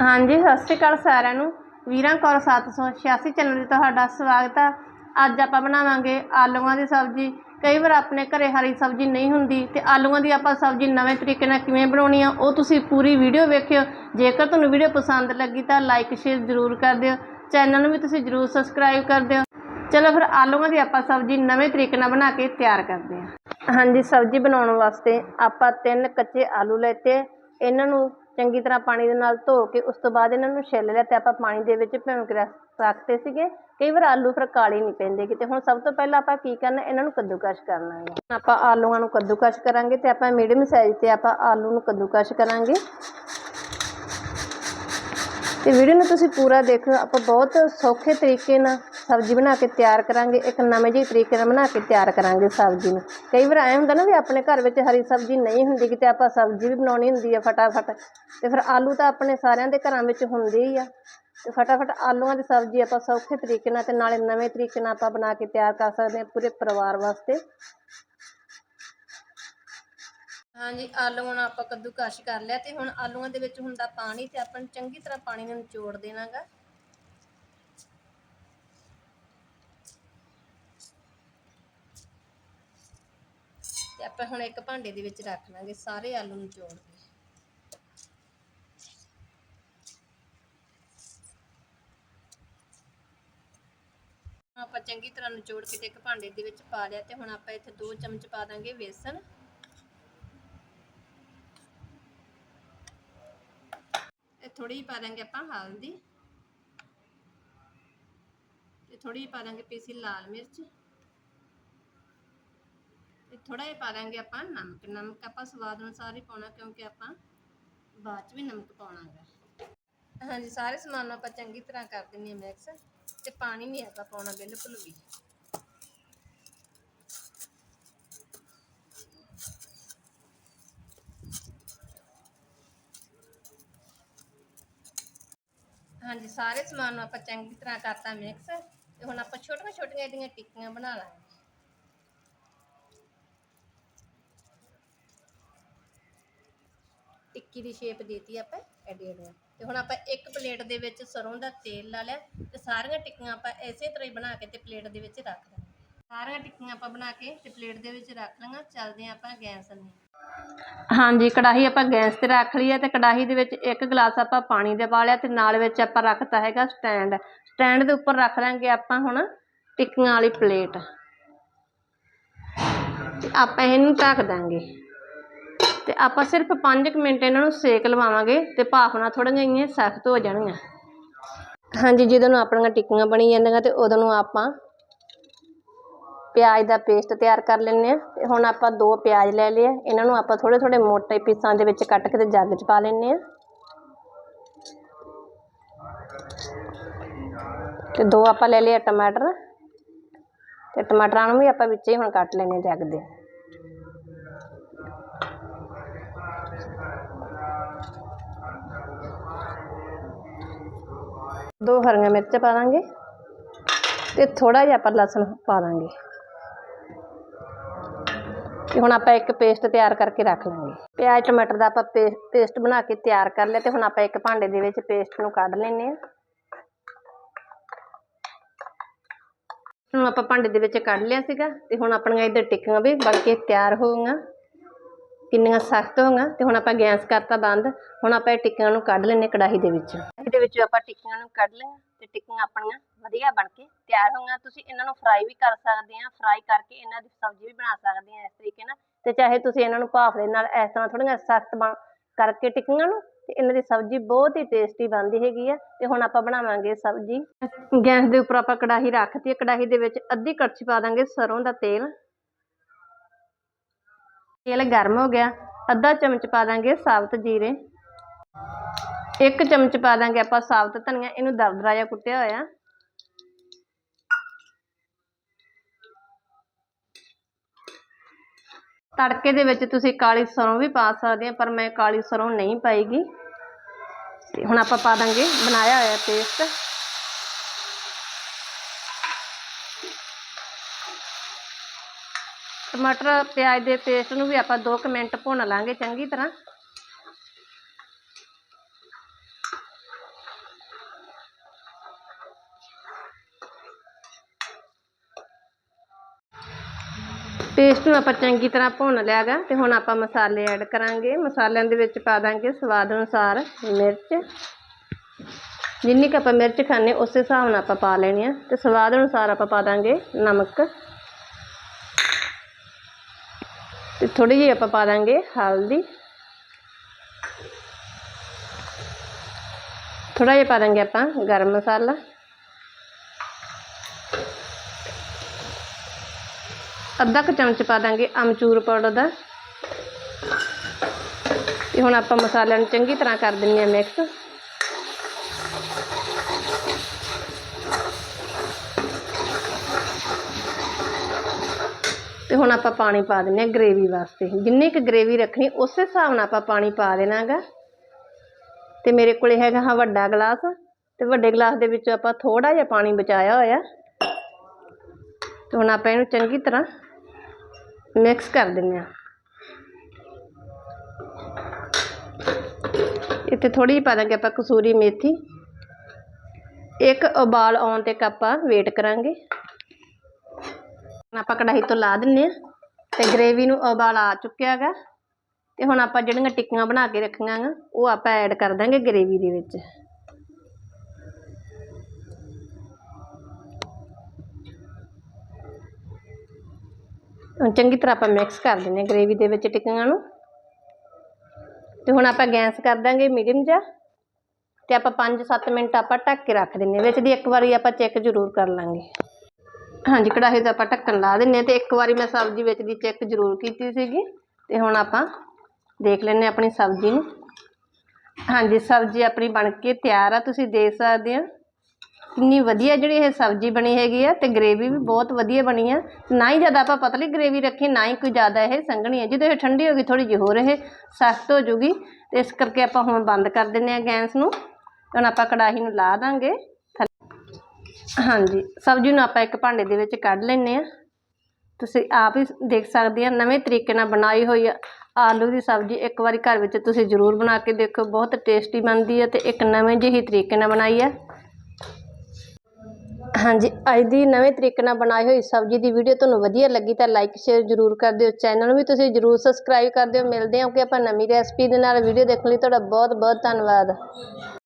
ਹਾਂਜੀ, ਸਤਿ ਸ਼੍ਰੀ ਅਕਾਲ ਸਾਰਿਆਂ ਨੂੰ। ਵੀਰਾਂ ਕੌਰ 786 ਚੈਨਲ 'ਤੇ ਤੁਹਾਡਾ ਸਵਾਗਤ ਹੈ ਅੱਜ ਆਪਾਂ ਬਣਾਵਾਂਗੇ ਆਲੂਆਂ ਦੀ ਸਬਜ਼ੀ। ਕਈ ਵਾਰ ਆਪਣੇ ਘਰੇ ਹਰੀ ਸਬਜ਼ੀ ਨਹੀਂ ਹੁੰਦੀ ਤੇ ਆਲੂਆਂ ਦੀ ਆਪਾਂ ਸਬਜ਼ੀ ਨਵੇਂ ਤਰੀਕੇ ਨਾਲ ਕਿਵੇਂ ਬਣਾਉਣੀ ਆ, ਉਹ ਤੁਸੀਂ ਪੂਰੀ ਵੀਡੀਓ ਵੇਖਿਓ। ਜੇਕਰ ਤੁਹਾਨੂੰ ਵੀਡੀਓ ਪਸੰਦ ਲੱਗੀ ਤਾਂ ਲਾਈਕ, ਸ਼ੇਅਰ ਜ਼ਰੂਰ ਕਰ ਦਿਓ। ਚੈਨਲ ਨੂੰ ਵੀ ਤੁਸੀਂ ਜ਼ਰੂਰ ਸਬਸਕ੍ਰਾਈਬ ਕਰ ਦਿਓ। ਚਲੋ ਫਿਰ ਆਲੂਆਂ ਦੀ ਆਪਾਂ ਸਬਜ਼ੀ ਨਵੇਂ ਤਰੀਕੇ ਨਾਲ ਬਣਾ ਕੇ ਤਿਆਰ ਕਰਦੇ ਹਾਂ ਹਾਂਜੀ, ਸਬਜ਼ੀ ਬਣਾਉਣ ਵਾਸਤੇ ਆਪਾਂ ਤਿੰਨ ਕੱਚੇ ਆਲੂ ਲੈਤੇ ਇਹਨਾਂ ਨੂੰ ਚੰਗੀ ਤਰ੍ਹਾਂ ਪਾਣੀ ਦੇ ਨਾਲ ਧੋ ਕੇ ਉਸ ਤੋਂ ਬਾਅਦ ਇਹਨਾਂ ਨੂੰ ਛਿੱਲ ਲਿਆ ਤੇ ਆਪਾਂ ਪਾਣੀ ਦੇ ਵਿੱਚ ਭਿਉਂ ਕੇ ਸੀਗੇ। ਕਈ ਵਾਰ ਆਲੂ ਫਿਰ ਕਾਲੇ ਨਹੀਂ ਪੈਂਦੇ ਕਿਤੇ। ਹੁਣ ਸਭ ਤੋਂ ਪਹਿਲਾਂ ਆਪਾਂ ਕੀ ਕਰਨਾ, ਇਹਨਾਂ ਨੂੰ ਕੱਦੂਕਸ਼ ਕਰਨਾ ਹੈ। ਆਪਾਂ ਆਲੂਆਂ ਨੂੰ ਕੱਦੂਕਸ਼ ਕਰਾਂਗੇ ਤੇ ਆਪਾਂ ਮੀਡੀਅਮ ਸਾਈਜ਼ ਤੇ ਆਪਾਂ ਆਲੂ ਨੂੰ ਕੱਦੂਕਸ਼ ਕਰਾਂਗੇ। ਤੇ ਵੀਡੀਓ ਨੂੰ ਤੁਸੀਂ ਪੂਰਾ ਦੇਖੋ ਆਪਾਂ ਬਹੁਤ ਸੌਖੇ ਤਰੀਕੇ ਨਾਲ ਸਬਜ਼ੀ ਬਣਾ ਕੇ ਤਿਆਰ ਕਰਾਂਗੇ, ਇੱਕ ਨਵੇਂ ਜਿਹੇ ਤਰੀਕੇ ਨਾਲ ਬਣਾ ਕੇ ਤਿਆਰ ਕਰਾਂਗੇ ਸਬਜ਼ੀ ਨੂੰ। ਕਈ ਵਾਰ ਐ ਹੁੰਦਾ ਨਾ ਵੀ ਆਪਣੇ ਘਰ ਵਿੱਚ ਹਰੀ ਸਬਜ਼ੀ ਨਹੀਂ ਹੁੰਦੀ ਕਿਤੇ ਆਪਾਂ ਸਬਜ਼ੀ ਵੀ ਬਣਾਉਣੀ ਹੁੰਦੀ ਆ ਫਟਾਫਟ, ਤੇ ਫਿਰ ਆਲੂ ਤਾਂ ਆਪਣੇ ਸਾਰਿਆਂ ਦੇ ਘਰਾਂ ਵਿੱਚ ਹੁੰਦੇ ਹੀ ਆ। ਤੇ ਫਟਾਫਟ ਆਲੂਆਂ ਦੀ ਸਬਜ਼ੀ ਆਪਾਂ ਸੌਖੇ ਤਰੀਕੇ ਨਾਲ ਤੇ ਨਾਲੇ ਨਵੇਂ ਤਰੀਕੇ ਨਾਲ ਆਪਾਂ ਬਣਾ ਕੇ ਤਿਆਰ ਕਰ ਸਕਦੇ ਹਾਂ ਪੂਰੇ ਪਰਿਵਾਰ ਵਾਸਤੇ। ਹਾਂਜੀ, ਆਲੂਆਂ ਨੂੰ ਆਪਾਂ ਕੱਦੂਕਸ਼ ਕਰ ਲਿਆ ਤੇ ਹੁਣ ਆਲੂਆਂ ਦੇ ਵਿੱਚ ਹੁੰਦਾ ਪਾਣੀ ਤੇ ਆਪਾਂ ਨੂੰ ਚੰਗੀ ਤਰ੍ਹਾਂ ਪਾਣੀ ਨੂੰ ਨਿਚੋੜ ਦੇਣਾਗਾ ਤੇ ਆਪਾਂ ਹੁਣ ਇੱਕ ਭਾਂਡੇ ਦੇ ਵਿੱਚ ਰੱਖ ਲਾਂਗੇ, ਸਾਰੇ ਆਲੂ ਨਿਚੋੜ ਕੇ। ਆਪਾਂ ਚੰਗੀ ਤਰ੍ਹਾਂ ਨਿਚੋੜ ਕੇ ਤੇ ਇੱਕ ਭਾਂਡੇ ਦੇ ਵਿੱਚ ਪਾ ਲਿਆ ਤੇ ਹੁਣ ਆਪਾਂ ਇੱਥੇ 2 ਚਮਚ ਪਾ ਦਾਂਗੇ ਵੇਸਣ। ਇਹ ਥੋੜੀ ਜਿਹੀ ਪਾ ਦਾਂਗੇ ਆਪਾਂ ਹਲਦੀ। ਤੇ ਥੋੜੀ ਜਿਹੀ ਪਾ ਦਾਂਗੇ ਪੀਸੀ ਲਾਲ ਮਿਰਚ। ਥੋੜਾ ਜਿਹਾ ਪਾ ਦਾਂਗੇ ਆਪਾਂ ਨਮਕ ਨਮਕ ਆਪਾਂ ਸਵਾਦ ਅਨੁਸਾਰ ਹੀ ਪਾਉਣਾ ਕਿਉਂਕਿ ਆਪਾਂ ਬਾਅਦ ਚ ਵੀ ਨਮਕ ਪਾਉਣਾ ਹੈ ਹਾਂਜੀ ਸਾਰੇ ਸਮਾਨ ਨੂੰ ਆਪਾਂ ਚੰਗੀ ਤਰ੍ਹਾਂ ਕਰ ਦਿੰਨੀ ਆ ਮਿਕਸ ਤੇ ਪਾਣੀ ਨਹੀਂ ਆਪਾਂ ਪਾਉਣਾ ਬਿਲਕੁਲ ਵੀ ਹਾਂਜੀ ਸਾਰੇ ਸਮਾਨ ਨੂੰ ਆਪਾਂ ਚੰਗੀ ਤਰ੍ਹਾਂ ਕਰਤਾ ਮਿਕਸ ਤੇ ਹੁਣ ਆਪਾਂ ਛੋਟੀਆਂ ਛੋਟੀਆਂ ਇਹਦੀਆਂ ਟਿੱਕੀਆਂ ਬਣਾ ਲਾਂਗੇ ਟਿੱਕੀ ਦੀ ਸ਼ੇਪ ਦੇਤੀ ਆਪਾਂ ਐਡੀ ਐਡੀ ਤੇ ਹੁਣ ਆਪਾਂ ਇੱਕ ਪਲੇਟ ਦੇ ਵਿੱਚ ਸਰੋਂ ਦਾ ਤੇਲ ਲਾ ਲਿਆ ਤੇ ਸਾਰੀਆਂ ਟਿੱਕੀਆਂ ਆਪਾਂ ਇਸੇ ਤਰ੍ਹਾਂ ਹੀ ਬਣਾ ਕੇ ਤੇ ਪਲੇਟ ਦੇ ਵਿੱਚ ਰੱਖ ਦਾਂਗੇ ਸਾਰੀਆਂ ਟਿੱਕੀਆਂ ਆਪਾਂ ਬਣਾ ਕੇ ਤੇ ਪਲੇਟ ਦੇ ਵਿੱਚ ਰੱਖ ਲਾਂਗਾ ਚੱਲਦੇ ਆਪਾਂ ਗੈਸ ਨੂੰ ਹਾਂਜੀ, ਕੜਾਹੀ ਆਪਾਂ ਗੈਸ ਤੇ ਰੱਖ ਲਈ ਹੈ ਤੇ ਕੜਾਹੀ ਦੇ ਵਿੱਚ ਇੱਕ ਗਲਾਸ ਆਪਾਂ ਪਾਣੀ ਦੇ ਪਾ ਲਿਆ ਤੇ ਨਾਲ ਵਿੱਚ ਆਪਾਂ ਰੱਖਤਾ ਹੈਗਾ ਸਟੈਂਡ। ਸਟੈਂਡ ਦੇ ਉੱਪਰ ਰੱਖ ਲਾਂਗੇ ਆਪਾਂ ਹੁਣ ਟਿੱਕੀਆਂ ਵਾਲੀ ਪਲੇਟ। ਤੇ ਆਪਾਂ ਇਹਨੂੰ ਢੱਕ ਦਾਂਗੇ। ਤੇ ਆਪਾਂ ਸਿਰਫ 5 ਮਿੰਟ ਇਹਨਾਂ ਨੂੰ ਸੇਕ ਲਵਾਵਾਂਗੇ ਤੇ ਭਾਫ ਨਾਲ ਥੋੜ੍ਹੀਆਂ ਜਿਹੀਆਂ ਸਖਤ ਹੋ ਜਾਣਗੀਆਂ। ਹਾਂਜੀ, ਜਦੋਂ ਨੂੰ ਆਪਣੀਆਂ ਟਿੱਕੀਆਂ ਬਣੀ ਜਾਂਦੀਆਂ ਤੇ ਉਦੋਂ ਨੂੰ ਆਪਾਂ ਪਿਆਜ਼ ਦਾ ਪੇਸਟ ਤਿਆਰ ਕਰ ਲੈਂਦੇ ਆ ਤੇ ਹੁਣ ਆਪਾਂ ਦੋ ਪਿਆਜ਼ ਲੈ ਲਏ ਇਹਨਾਂ ਨੂੰ ਆਪਾਂ ਥੋੜੇ ਥੋੜੇ ਮੋਟੇ ਪੀਸਾਂ ਦੇ ਵਿੱਚ ਕੱਟ ਕੇ ਤੇ ਜੱਗ 'ਚ ਪਾ ਲੈਂਦੇ ਆ ਤੇ ਦੋ ਆਪਾਂ ਲੈ ਲਏ ਆ ਟਮਾਟਰ। ਤੇ ਟਮਾਟਰਾਂ ਨੂੰ ਵੀ ਆਪਾਂ ਵਿੱਚ ਹੀ ਹੁਣ ਕੱਟ ਲੈਣੇ ਜੱਗ ਦੇ। ਦੋ ਹਰੀਆਂ ਮਿਰਚ ਪਾ ਦਾਂਗੇ ਤੇ ਥੋੜਾ ਜਿਹਾ ਆਪਾਂ ਲਸਣ ਪਾ ਦਾਂਗੇ। ਤੇ ਹੁਣ ਆਪਾਂ ਇੱਕ ਪੇਸਟ ਤਿਆਰ ਕਰਕੇ ਰੱਖ ਲਾਂਗੇ। ਪਿਆਜ਼, ਟਮਾਟਰ ਦਾ ਆਪਾਂ ਪੇਸਟ ਬਣਾ ਕੇ ਤਿਆਰ ਕਰ ਲਿਆ ਤੇ ਹੁਣ ਆਪਾਂ ਇੱਕ ਭਾਂਡੇ ਦੇ ਵਿੱਚ ਪੇਸਟ ਨੂੰ ਕੱਢ ਲੈਨੇ ਆ ਹੁਣ ਆਪਾਂ ਭਾਂਡੇ ਦੇ ਵਿੱਚ ਕੱਢ ਲਿਆ ਸੀਗਾ ਤੇ ਹੁਣ ਆਪਣੀਆਂ ਇੱਧਰ ਟਿੱਕੀਆਂ ਵੀ ਬਣ ਕੇ ਤਿਆਰ ਹੋ ਗਈਆਂ ਕਿੰਨੀਆਂ ਸਖਤ ਹੋ ਤੇ ਹੁਣ ਆਪਾਂ ਗੈਸ ਕਰਤਾ ਬੰਦ, ਹੁਣ ਆਪਾਂ ਇਹ ਟਿੱਕੀਆਂ ਨੂੰ ਕੱਢ ਲੈਨੇ ਕੜਾਹੀ ਦੇ ਵਿੱਚ। ਇਹਦੇ ਵਿੱਚ ਆਪਾਂ ਟਿੱਕੀਆਂ ਨੂੰ ਕੱਢ ਲਿਆ ਤੇ ਟਿੱਕੀਆਂ ਆਪਣੀਆਂ ਵਧੀਆ ਬਣ ਕੇ ਤਿਆਰ ਹੋ ਤੁਸੀਂ ਇਹਨਾਂ ਨੂੰ ਫਰਾਈ ਵੀ ਕਰ ਸਕਦੇ ਆ ਫਰਾਈ ਕਰਕੇ ਇਹਨਾਂ ਦੀ ਸਬਜ਼ੀ ਵੀ ਬਣਾ ਸਕਦੇ ਆ ਇਸ ਤਰੀਕੇ ਨਾਲ। ਤੇ ਚਾਹੇ ਤੁਸੀਂ ਇਹਨਾਂ ਨੂੰ ਭਾਫ ਦੇ ਨਾਲ ਇਸ ਤਰ੍ਹਾਂ ਥੋੜ੍ਹੀਆਂ ਸਖਤ ਬਣ ਕਰਕੇ ਟਿੱਕੀਆਂ ਨੂੰ ਤੇ ਇਹਨਾਂ ਦੀ ਸਬਜ਼ੀ ਬਹੁਤ ਹੀ ਟੇਸਟੀ ਬਣਦੀ ਹੈਗੀ ਆ ਤੇ ਹੁਣ ਆਪਾਂ ਬਣਾਵਾਂਗੇ ਸਬਜ਼ੀ। ਗੈਸ ਦੇ ਉੱਪਰ ਆਪਾਂ ਕੜਾਹੀ ਰੱਖਤੀ ਹੈ ਕੜਾਹੀ ਦੇ ਵਿੱਚ ਅੱਧੀ ਕੜਛੀ ਪਾ ਦਾਂਗੇ ਸਰੋਂ ਦਾ ਤੇਲ। ਤੇਲ ਗਰਮ ਹੋ ਗਿਆ, ਅੱਧਾ ਚਮਚ ਪਾ ਦਾਂਗੇ ਸਾਬਤ ਜੀਰੇ। ਇੱਕ ਚਮਚ ਪਾ ਦਾਂਗੇ ਆਪਾਂ ਸਾਬਤ ਧਨੀਆ, ਇਹਨੂੰ ਦਰਦਰਾ ਜਿਹਾ ਕੁੱਟਿਆ ਹੋਇਆ। ਤੜਕੇ ਦੇ ਵਿੱਚ ਤੁਸੀਂ ਕਾਲੀ ਸਰੋਂ ਵੀ ਪਾ ਸਕਦੇ ਆ, ਪਰ ਮੈਂ ਕਾਲੀ ਸਰੋਂ ਨਹੀਂ ਪਾਈਗੀ। ਤੇ ਹੁਣ ਆਪਾਂ ਪਾ ਦਾਂਗੇ, ਬਣਾਇਆ ਹੋਇਆ ਪੇਸਟ ਟਮਾਟਰ, ਪਿਆਜ਼ ਦੇ ਪੇਸਟ ਨੂੰ ਵੀ ਆਪਾਂ 2 ਮਿੰਟ ਭੁੰਨ ਲਾਂਗੇ ਚੰਗੀ ਤਰ੍ਹਾਂ। ਪੇਸਟ ਨੂੰ ਆਪਾਂ ਚੰਗੀ ਤਰ੍ਹਾਂ ਭੁੰਨ ਲਿਆਗਾ ਤੇ ਹੁਣ ਆਪਾਂ ਮਸਾਲੇ ਐਡ ਕਰਾਂਗੇ। ਮਸਾਲਿਆਂ ਦੇ ਵਿੱਚ ਪਾ ਦਾਂਗੇ ਸਵਾਦ ਅਨੁਸਾਰ ਮਿਰਚ। ਜਿੰਨੀ ਕੁ ਆਪਾਂ ਮਿਰਚ ਖਾਣੇ ਉਸੇ ਹਿਸਾਬ ਨਾਲ ਆਪਾਂ ਪਾ ਲੈਣੀ ਆ। ਤੇ ਸਵਾਦ ਅਨੁਸਾਰ ਆਪਾਂ ਪਾ ਦਾਂਗੇ ਨਮਕ। ਤੇ ਥੋੜੀ ਜਿਹੀ ਆਪਾਂ ਪਾ ਦਾਂਗੇ ਹਲਦੀ। ਥੋੜਾ ਜਿਹਾ ਪਾ ਦਾਂਗੇ ਆਪਾਂ ਗਰਮ ਮਸਾਲਾ। ਅੱਧਾ ਕੁ ਚਮਚ ਪਾ ਦਾਂਗੇ ਅਮਚੂਰ ਪਾਊਡਰ ਦਾ। ਤੇ ਹੁਣ ਆਪਾਂ ਮਸਾਲਿਆਂ ਨੂੰ ਚੰਗੀ ਤਰ੍ਹਾਂ ਕਰ ਦਿੰਦੇ ਆ ਮਿਕਸ ਤੇ ਹੁਣ ਆਪਾਂ ਪਾਣੀ ਪਾ ਦਿੰਦੇ ਆ ਗ੍ਰੇਵੀ ਵਾਸਤੇ। ਜਿੰਨੀ ਕੁ ਗ੍ਰੇਵੀ ਰੱਖਣੀ, ਉਸੇ ਹਿਸਾਬ ਨਾਲ ਆਪਾਂ ਪਾਣੀ ਪਾ ਦੇਣਾਗਾ। ਤੇ ਮੇਰੇ ਕੋਲੇ ਹੈਗਾ ਹਾਂ ਵੱਡਾ ਗਲਾਸ। ਤੇ ਵੱਡੇ ਗਲਾਸ ਦੇ ਵਿੱਚ ਆਪਾਂ ਥੋੜਾ ਜਿਹਾ ਪਾਣੀ ਬਚਾਇਆ ਹੋਇਆ। ਤੇ ਹੁਣ ਆਪਾਂ ਇਹਨੂੰ ਚੰਗੀ ਤਰ੍ਹਾਂ ਮਿਕਸ ਕਰ ਦਿੰਦੇ ਆ ਇੱਥੇ ਥੋੜੀ ਜਿਹੀ ਪਾ ਦਾਂਗੇ ਆਪਾਂ ਕਸੂਰੀ ਮੇਥੀ। ਇੱਕ ਉਬਾਲ ਆਉਣ ਤੱਕ ਆਪਾਂ ਵੇਟ ਕਰਾਂਗੇ। ਆਪਾਂ ਕੜਾਹੀ ਤੋਂ ਲਾ ਦਿੰਨੇ ਆ ਤੇ ਗ੍ਰੇਵੀ ਨੂੰ ਉਬਾਲ ਆ ਚੁੱਕਿਆ ਹੈਗਾ ਤੇ ਹੁਣ ਆਪਾਂ ਜਿਹੜੀਆਂ ਟਿੱਕੀਆਂ ਬਣਾ ਕੇ ਰੱਖੀਆਂ ਗਾ ਉਹ ਆਪਾਂ ਐਡ ਕਰ ਦਾਂਗੇ ਗ੍ਰੇਵੀ ਦੇ ਵਿੱਚ। ਚੰਗੀ ਤਰ੍ਹਾਂ ਆਪਾਂ ਮਿਕਸ ਕਰ ਦਿੰਨੇ ਗ੍ਰੇਵੀ ਦੇ ਵਿੱਚ ਟਿੱਕੀਆਂ ਨੂੰ। ਤੇ ਹੁਣ ਆਪਾਂ ਗੈਸ ਕਰ ਦਾਂਗੇ ਮੀਡੀਅਮ ਜਿਹਾ ਤੇ ਆਪਾਂ 5-7 ਮਿੰਟ ਆਪਾਂ ਢੱਕ ਕੇ ਰੱਖ ਦਿੰਨੇ ਵਿੱਚ ਦੀ ਇੱਕ ਵਾਰੀ ਆਪਾਂ ਚੈੱਕ ਜ਼ਰੂਰ ਕਰ ਲਾਂਗੇ। ਹਾਂਜੀ, ਕੜਾਹੀ ਦਾ ਆਪਾਂ ਢੱਕਣ ਲਾ ਦਿੰਨੇ ਤੇ ਇੱਕ ਵਾਰੀ ਮੈਂ ਸਬਜ਼ੀ ਵਿੱਚ ਦੀ ਚੈੱਕ ਜ਼ਰੂਰ ਕੀਤੀ ਸੀਗੀ ਤੇ ਹੁਣ ਆਪਾਂ ਦੇਖ ਲੈਨੇ ਆਪਣੀ ਸਬਜ਼ੀ ਨੂੰ। ਹਾਂਜੀ, ਸਬਜ਼ੀ ਆਪਣੀ ਬਣ ਕੇ ਤਿਆਰ ਆ, ਤੁਸੀਂ ਦੇਖ ਸਕਦੇ ਆ। ਕਿੰਨੀ ਵਧੀਆ ਜਿਹੜੀ ਇਹ ਸਬਜ਼ੀ ਬਣੀ ਹੈਗੀ ਆ ਤੇ ਗ੍ਰੇਵੀ ਵੀ ਬਹੁਤ ਵਧੀਆ ਬਣੀ ਆ। ਨਾ ਹੀ ਜ਼ਿਆਦਾ ਆਪਾਂ ਪਤਲੀ ਗ੍ਰੇਵੀ ਰੱਖੀ, ਨਾ ਹੀ ਕੋਈ ਜ਼ਿਆਦਾ ਇਹ ਸੰਘਣੀ ਹੈ ਜਦੋਂ ਇਹ ਠੰਡੀ ਹੋ ਗਈ ਥੋੜੀ ਜਿਹੀ ਹੋਰ ਇਹ ਸਖਤ ਹੋ ਜੂਗੀ। ਤੇ ਇਸ ਕਰਕੇ ਆਪਾਂ ਹੁਣ ਬੰਦ ਕਰ ਦਿੰਨੇ ਆ ਗੈਸ ਨੂੰ। ਹੁਣ ਆਪਾਂ ਕੜਾਹੀ ਨੂੰ ਲਾ ਦਾਂਗੇ। ਹਾਂਜੀ। ਸਬਜ਼ੀ ਨੂੰ ਆਪਾਂ ਇੱਕ ਭਾਂਡੇ ਦੇ ਵਿੱਚ ਕੱਢ ਲੈਨੇ ਆ ਤੁਸੀਂ ਆਪ ਹੀ ਦੇਖ ਸਕਦੇ ਆ, ਨਵੇਂ ਤਰੀਕੇ ਨਾਲ ਬਣਾਈ ਹੋਈ ਆ ਆਲੂ ਦੀ ਸਬਜ਼ੀ ਇੱਕ ਵਾਰੀ ਘਰ ਵਿੱਚ ਤੁਸੀਂ ਜ਼ਰੂਰ ਬਣਾ ਕੇ ਦੇਖੋ, ਬਹੁਤ ਟੇਸਟੀ ਬਣਦੀ ਹੈ ਤੇ ਇੱਕ ਨਵੇਂ ਜਿਹੀ ਤਰੀਕੇ ਨਾਲ ਬਣਾਈ ਹੈ ਹਾਂਜੀ, ਅੱਜ ਦੀ ਨਵੇਂ ਤਰੀਕੇ ਨਾਲ ਬਣਾਈ ਹੋਈ ਸਬਜ਼ੀ ਦੀ ਵੀਡੀਓ ਤੁਹਾਨੂੰ ਵਧੀਆ ਲੱਗੀ ਤਾਂ ਲਾਈਕ ਸ਼ੇਅਰ ਜ਼ਰੂਰ ਕਰ ਦਿਓ। ਚੈਨਲ ਨੂੰ ਵੀ ਤੁਸੀਂ ਜ਼ਰੂਰ ਸਬਸਕ੍ਰਾਈਬ ਕਰ ਦਿਓ। ਮਿਲਦੇ ਹਾਂ ਕਿ ਆਪਾਂ ਨਵੀਂ ਰੈਸਪੀ ਦੇ ਨਾਲ। ਵੀਡੀਓ ਦੇਖਣ ਲਈ ਤੁਹਾਡਾ ਬਹੁਤ ਬਹੁਤ ਧੰਨਵਾਦ।